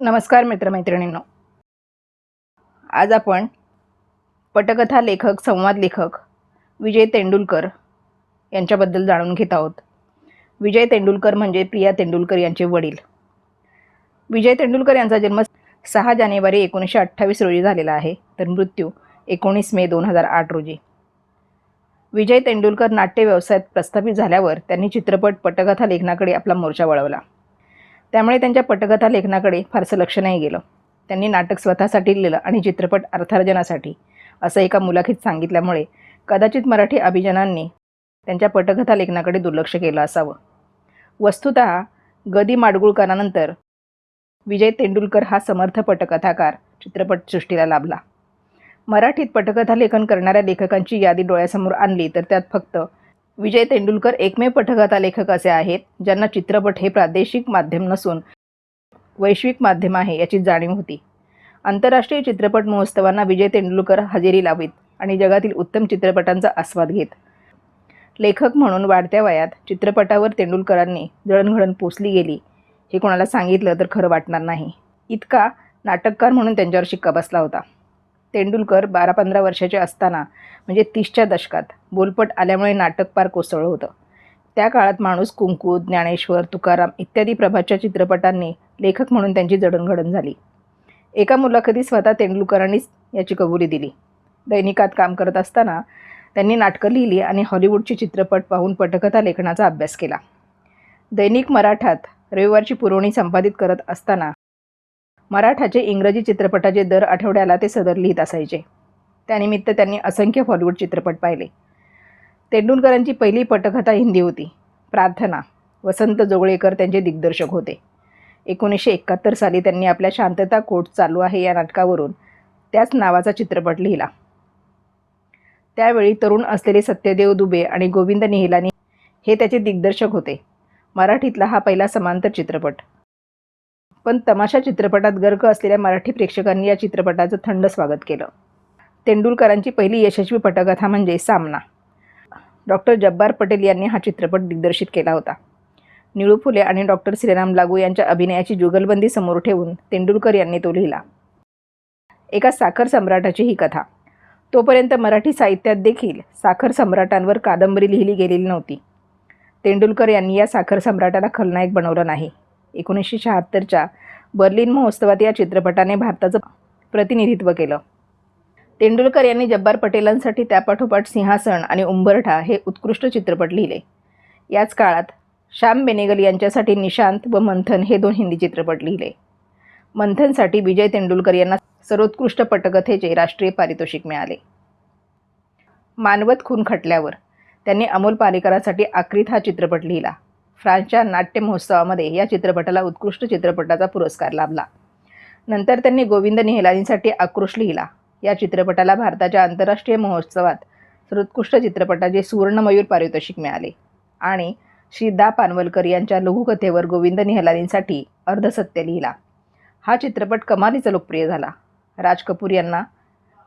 नमस्कार मित्रमैत्रिणींनो. आज आपण पटकथा लेखक संवाद लेखक विजय तेंडुलकर यांच्याबद्दल जाणून घेत आहोत. विजय तेंडुलकर म्हणजे प्रिया तेंडुलकर यांचे वडील. विजय तेंडुलकर यांचा जन्म सहा जानेवारी एकोणीसशे अठ्ठावीस रोजी झालेला आहे तर मृत्यू एकोणीस मे दोन हजार आठ रोजी. विजय तेंडुलकर नाट्य व्यवसायात प्रस्थापित झाल्यावर त्यांनी चित्रपट पटकथा लेखनाकडे आपला मोर्चा वळवला. त्यामुळे त्यांच्या पटकथा लेखनाकडे फारसं लक्ष नाही गेलं. त्यांनी नाटक स्वतःसाठी लिहिलं आणि चित्रपट अर्थार्जनासाठी असं एका मुलाखीत सांगितल्यामुळे कदाचित मराठी अभिजनांनी त्यांच्या पटकथा लेखनाकडे दुर्लक्ष केलं असावं. वस्तुत गदी माडगुळकरानंतर विजय तेंडुलकर हा समर्थ पटकथाकार चित्रपटसृष्टीला लाभला. मराठीत पटकथा लेखन करणाऱ्या लेखकांची यादी डोळ्यासमोर आणली तर त्यात फक्त विजय तेंडुलकर एकमेव पटकथा लेखक असे आहेत ज्यांना चित्रपट हे प्रादेशिक माध्यम नसून वैश्विक माध्यम आहे याची जाणीव होती. आंतरराष्ट्रीय चित्रपट महोत्सवांना विजय तेंडुलकर हजेरी लावीत आणि जगातील उत्तम चित्रपटांचा आस्वाद घेत. लेखक म्हणून वाढत्या वयात चित्रपटावर तेंडुलकरांनी जळणघळण पोचली गेली हे कोणाला सांगितलं तर खरं वाटणार नाही. इतका नाटककार म्हणून त्यांच्यावर शिक्का बसला होता. तेंडुलकर बारा पंधरा वर्षाचे असताना म्हणजे तीसच्या दशकात बोलपट आल्यामुळे नाटक पार कोसळलं होतं. त्या काळात माणूस कुंकू ज्ञानेश्वर तुकाराम इत्यादी प्रभाच्या चित्रपटांनी लेखक म्हणून त्यांची जडणघडण झाली. एका मुलाखतीत स्वतः तेंडुलकरांनीच याची कबुली दिली. दैनिकात काम करत असताना त्यांनी नाटकं लिहिली आणि हॉलिवूडचे चित्रपट पाहून पटकथा लेखनाचा अभ्यास केला. दैनिक मराठात रविवारची पुरवणी संपादित करत असताना मराठाचे इंग्रजी चित्रपटाचे दर आठवड्याला ते सदर लिहित असायचे. त्यानिमित्त त्यांनी असंख्य हॉलिवूड चित्रपट पाहिले. तेंडुलकरांची पहिली पटकथा हिंदी होती. प्रार्थना. वसंत जोगळेकर त्यांचे दिग्दर्शक होते. एकोणीसशे एकाहत्तर साली त्यांनी आपल्या शांतता कोट चालू आहे या नाटकावरून त्याच नावाचा चित्रपट लिहिला. त्यावेळी तरुण असलेले सत्यदेव दुबे आणि गोविंद निहिलानी हे त्याचे दिग्दर्शक होते. मराठीतला हा पहिला समांतर चित्रपट. पण तमाशा चित्रपटात गर्क असलेल्या मराठी प्रेक्षकांनी या चित्रपटाचं थंड स्वागत केलं. तेंडुलकरांची पहिली यशस्वी पटकथा म्हणजे सामना. डॉक्टर जब्बार पटेल यांनी हा चित्रपट दिग्दर्शित केला होता. निळू फुले आणि डॉक्टर श्रीराम लागू यांच्या अभिनयाची जुगलबंदी समोर ठेवून तेंडुलकर यांनी तो लिहिला. एका साखर सम्राटाची ही कथा. तोपर्यंत मराठी साहित्यात देखील साखर सम्राटांवर कादंबरी लिहिली गेलेली नव्हती. तेंडुलकर यांनी या साखर सम्राटाला खलनायक बनवलं नाही. एकोणीसशे शहात्तरच्या बर्लिन महोत्सवात या चित्रपटाने भारताचं प्रतिनिधित्व केलं. तेंडुलकर यांनी जब्बार पटेलांसाठी त्यापाठोपाठ सिंहासन आणि उंबरठा हे उत्कृष्ट चित्रपट लिहिले. याच काळात श्याम बेनेगल यांच्यासाठी निशांत व मंथन हे दोन हिंदी चित्रपट लिहिले. मंथनसाठी विजय तेंडुलकर यांना सर्वोत्कृष्ट पटकथेचे राष्ट्रीय पारितोषिक मिळाले. मानवत खून खटल्यावर त्यांनी अमोल पालेकरांसाठी आक्रीत हा चित्रपट लिहिला. फ्रान्सच्या नाट्य महोत्सवामध्ये या चित्रपटाला उत्कृष्ट चित्रपटाचा पुरस्कार लाभला. नंतर त्यांनी गोविंद निहलानीसाठी आक्रोश लिहिला. या चित्रपटाला भारताच्या आंतरराष्ट्रीय महोत्सवात सर्वोत्कृष्ट चित्रपटाचे सुवर्णमयूर पारितोषिक मिळाले आणि श्री दा पानवलकर यांच्या लघुकथेवर गोविंद निहलानींसाठी अर्धसत्य लिहिला. हा चित्रपट कमालीचा लोकप्रिय झाला. राज कपूर यांना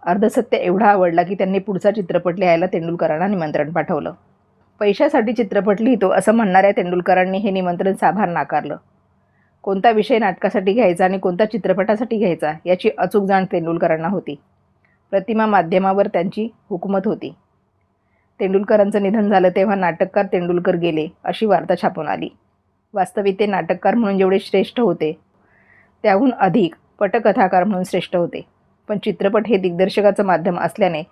अर्धसत्य एवढा आवडला की त्यांनी पुढचा चित्रपट लिहायला तेंडुलकरांना निमंत्रण पाठवलं. पैशासाठी चित्रपट लिहितो असं म्हणणाऱ्या तेंडुलकरांनी हे निमंत्रण साभार नाकारलं. कोणता विषय नाटकासाठी घ्यायचा आणि कोणता चित्रपटासाठी घ्यायचा याची अचूक जाण तेंडुलकरांना होती. प्रतिमा माध्यमावर त्यांची हुकूमत होती. तेंडुलकरांचं निधन झालं तेव्हा नाटककार तेंडुलकर गेले अशी वार्ता छापून आली. वास्तविक ते नाटककार म्हणून जेवढे श्रेष्ठ होते त्याहून अधिक पटकथाकार म्हणून श्रेष्ठ होते. पण चित्रपट हे दिग्दर्शकाचं माध्यम असल्याने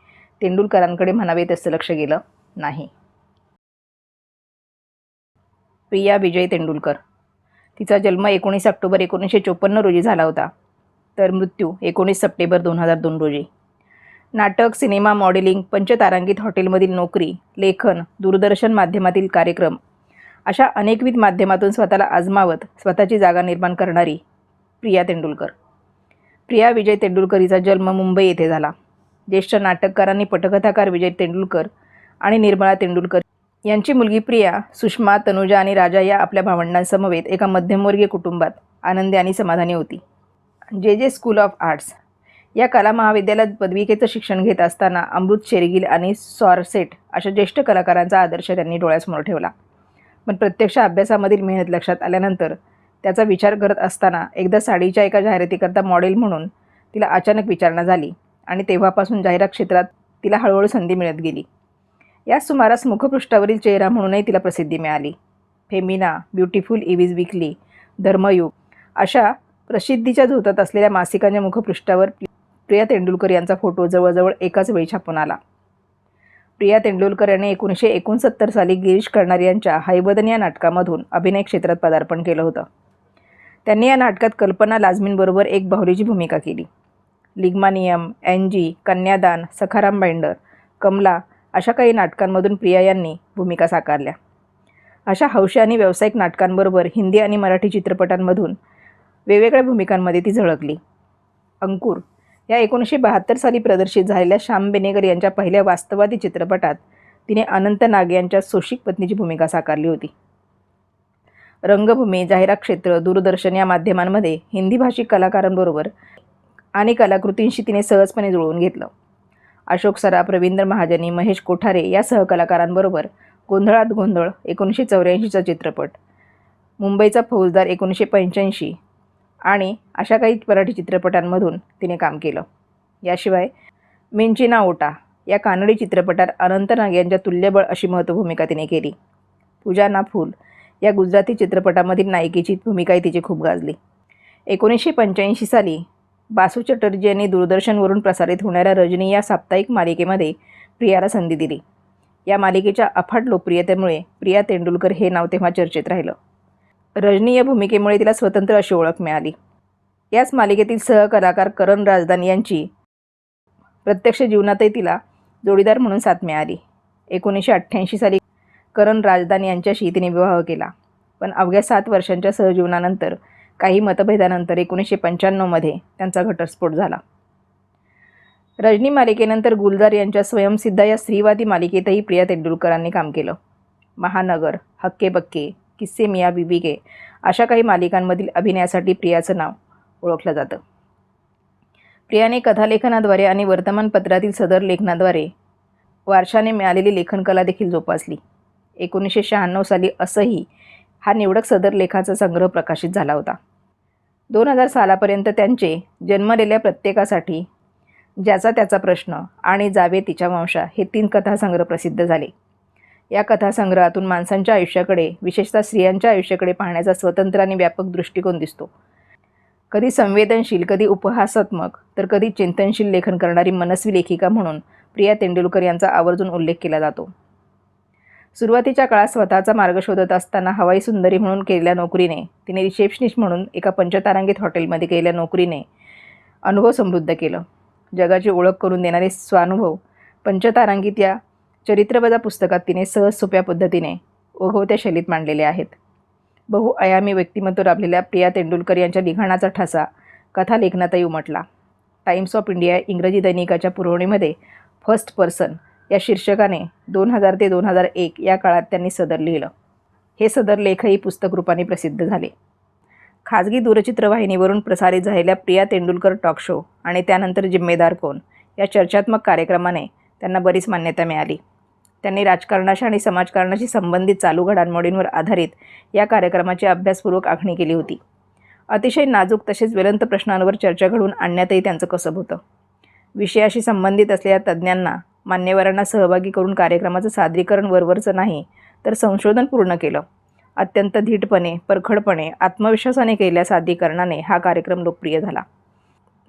तेंडुलकरांकडे म्हणावे तसं लक्ष गेलं नाही. प्रिया विजय तेंडुलकर. तिचा जन्म एकोणीस ऑक्टोबर एकोणीसशे चोपन्न रोजी झाला होता. तर मृत्यू एकोणीस सप्टेंबर दोन हजार दोन रोजी. नाटक सिनेमा मॉडेलिंग पंचतारांकित हॉटेलमधील नोकरी लेखन दूरदर्शन माध्यमातील कार्यक्रम अशा अनेकविध माध्यमातून स्वतःला आजमावत स्वतःची जागा निर्माण करणारी प्रिया तेंडुलकर. प्रिया विजय तेंडुलकर हिचा जन्म मुंबई येथे झाला. ज्येष्ठ नाटककारांनी पटकथाकार विजय तेंडुलकर आणि निर्मळा तेंडुलकर यांची मुलगी प्रिया सुषमा तनुजा आणि राजा या आपल्या भावंडांसमवेत एका मध्यमवर्गीय कुटुंबात आनंदी आणि समाधानी होती. जे जे स्कूल ऑफ आर्ट्स या कला महाविद्यालयात पदविकेचं शिक्षण घेत असताना अमृत शेरगिल आणि सॉरसेट अशा ज्येष्ठ कलाकारांचा आदर्श त्यांनी डोळ्यासमोर ठेवला. पण प्रत्यक्ष अभ्यासामधील मेहनत लक्षात आल्यानंतर त्याचा विचार करत असताना एकदा साडीच्या एका जाहिरातीकरता मॉडेल म्हणून तिला अचानक विचारणा झाली आणि तेव्हापासून जाहिरात क्षेत्रात तिला हळूहळू संधी मिळत गेली. या सुमारास मुखपृष्ठावरील चेहरा म्हणूनही तिला प्रसिद्धी मिळाली. Femina beautiful Eve's weekly Dharmayug अशा प्रसिद्धीच्या झोतात असलेल्या मासिकांच्या मुखपृष्ठावर प्रिया तेंडुलकर यांचा फोटो जवळजवळ एकाच वेळी छापून आला. प्रिया तेंडुलकर यांनी एकोणीसशे एकोणसत्तर साली गिरीश कर्णार यांच्या हैबदन या नाटकामधून अभिनय क्षेत्रात पदार्पण केलं होतं. त्यांनी या नाटकात कल्पना लाजमींबरोबर एक बाहुलीची भूमिका केली. लिग्मानियम एन जी कन्यादान सखाराम बाइंडर कमला अशा काही नाटकांमधून प्रिया यांनी भूमिका साकारल्या. अशा हौशी आणि व्यावसायिक नाटकांबरोबर हिंदी आणि मराठी चित्रपटांमधून वेगवेगळ्या भूमिकांमध्ये ती झळकली. अंकुर या एकोणीसशे बहात्तर साली प्रदर्शित झालेल्या श्याम बेनेगर यांच्या पहिल्या वास्तवादी चित्रपटात तिने अनंत नाग यांच्या सोशिक पत्नीची भूमिका साकारली होती. रंगभूमी जाहिरात क्षेत्र दूरदर्शन या माध्यमांमध्ये हिंदी भाषिक कलाकारांबरोबर आणि कलाकृतींशी तिने सहजपणे जुळवून घेतलं. अशोक सराफ रवींद्र महाजनी महेश कोठारे या सहकलाकारांबरोबर गोंधळात गोंधळ एकोणीसशे चौऱ्याऐंशीचा चित्रपट मुंबईचा फौजदार एकोणीसशे पंच्याऐंशी आणि अशा काही मराठी चित्रपटांमधून तिने काम केलं. याशिवाय मिंचिना ओटा या कानडी चित्रपटात अनंत नाग यांच्या तुल्यबळ अशी महत्त्वभूमिका तिने केली. पूजा ना फूल या गुजराती चित्रपटामधील नायिकेची भूमिकाही तिची खूप गाजली. एकोणीसशे पंच्याऐंशी साली बासू चटर्जी यांनी दूरदर्शनवरून प्रसारित होणाऱ्या रजनी या साप्ताहिक मालिकेमध्ये प्रियाला संधी दिली. या मालिकेच्या अफाट लोकप्रियतेमुळे प्रिया तेंडुलकर हे नाव तेव्हा चर्चेत राहिलं. रजनी या भूमिकेमुळे तिला स्वतंत्र अशी ओळख मिळाली. याच मालिकेतील सहकलाकार करण राजदान यांची प्रत्यक्ष जीवनातही तिला जोडीदार म्हणून साथ मिळाली. एकोणीसशे अठ्ठ्याऐंशी साली करण राजदान यांच्याशी तिने विवाह केला. पण अवघ्या सात वर्षांच्या सहजीवनानंतर काही मतभेदानंतर एकोणीसशे पंच्याण्णवमध्ये त्यांचा घटस्फोट झाला. रजनी मालिकेनंतर गुलजार यांच्या स्वयंसिद्ध या स्त्रीवादी मालिकेतही प्रिया तेंडुलकरांनी काम केलं. महानगर हक्के बक्के किस्से मिया बिबिके अशा काही मालिकांमधील अभिनयासाठी प्रियाचं नाव ओळखलं जातं. प्रियाने कथालेखनाद्वारे आणि वर्तमानपत्रातील सदर लेखनाद्वारे वारशाने मिळालेली लेखनकला देखील जोपासली. एकोणीसशे शहाण्णव साली असंही हा निवडक सदर लेखाचा संग्रह प्रकाशित झाला होता. दोन हजार सालापर्यंत त्यांचे जन्मलेल्या प्रत्येकासाठी ज्याचा त्याचा प्रश्न आणि जावे तिच्या वंशा हे तीन कथासंग्रह प्रसिद्ध झाले. या कथासंग्रहातून माणसांच्या आयुष्याकडे विशेषतः स्त्रियांच्या आयुष्याकडे पाहण्याचा स्वतंत्र आणि व्यापक दृष्टिकोन दिसतो. कधी संवेदनशील कधी उपहासात्मक तर कधी चिंतनशील लेखन करणारी मनस्वी लेखिका म्हणून प्रिया तेंडुलकर यांचा आवर्जून उल्लेख केला जातो. सुरुवातीच्या काळात स्वतःचा मार्ग शोधत असताना हवाई सुंदरी म्हणून केलेल्या नोकरीने तिने रिसेप्शनिस्ट म्हणून एका पंचतारांगित हॉटेलमध्ये केलेल्या नोकरीने अनुभव समृद्ध केलं. जगाची ओळख करून देणारे स्वानुभव पंचतारांगित या चरित्रबजा पुस्तकात तिने सहज सोप्या पद्धतीने ओघवत्या शैलीत मांडलेले आहेत. बहुआयामी व्यक्तिमत्व राबलेल्या प्रिया तेंडुलकर यांच्या लिखाणाचा ठसा कथा लेखनातही उमटला. टाइम्स ऑफ इंडिया इंग्रजी दैनिकाच्या पुरवणीमध्ये फर्स्ट पर्सन या शीर्षकाने दोन हजार ते दोन हजार एक या काळात त्यांनी सदर लिहिलं. हे सदर लेखही पुस्तक रूपाने प्रसिद्ध झाले. खाजगी दूरचित्रवाहिनीवरून प्रसारित झालेल्या प्रिया तेंडुलकर टॉक शो आणि त्यानंतर जिम्मेदार कोण या चर्चात्मक कार्यक्रमाने त्यांना बरीच मान्यता मिळाली. त्यांनी राजकारणाशी आणि समाजकारणाशी संबंधित चालू घडामोडींवर आधारित या कार्यक्रमाची अभ्यासपूर्वक आखणी केली होती. अतिशय नाजूक तसेच ज्वलंत प्रश्नांवर चर्चा घडवून आणण्यातही त्यांचं कसब होतं. विषयाशी संबंधित असलेल्या तज्ज्ञांना मान्यवरांना सहभागी करून कार्यक्रमाचं सादरीकरण वरवरचं नाही तर संशोधन पूर्ण केलं. अत्यंत धीटपणे परखडपणे आत्मविश्वासाने केलेल्या सादरीकरणाने हा कार्यक्रम लोकप्रिय झाला.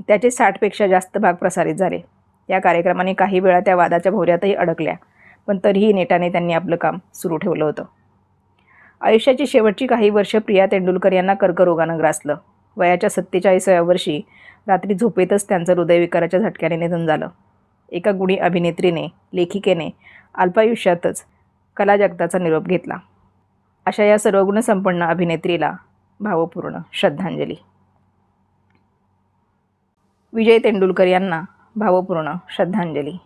त्याचे साठपेक्षा जास्त भाग प्रसारित झाले. या कार्यक्रमाने काही वेळा त्या वादाच्या भोवऱ्यातही अडकल्या पण तरीही नेटाने त्यांनी आपलं काम सुरू ठेवलं होतं. आयुष्याची शेवटची काही वर्ष प्रिया तेंडुलकर यांना कर्करोगानं ग्रासलं. वयाच्या सत्तेचाळीसाव्या वर्षी रात्री झोपेतच त्यांचं हृदयविकाराच्या झटक्याने निधन झालं. एका गुणी अभिनेत्रीने लेखिकेने अल्पायुष्यातच कला जगताचा निरोप घेतला. अशा या सर्वगुणसंपन्न अभिनेत्रीला भावपूर्ण श्रद्धांजली. विजय तेंडुलकर यांना भावपूर्ण श्रद्धांजली.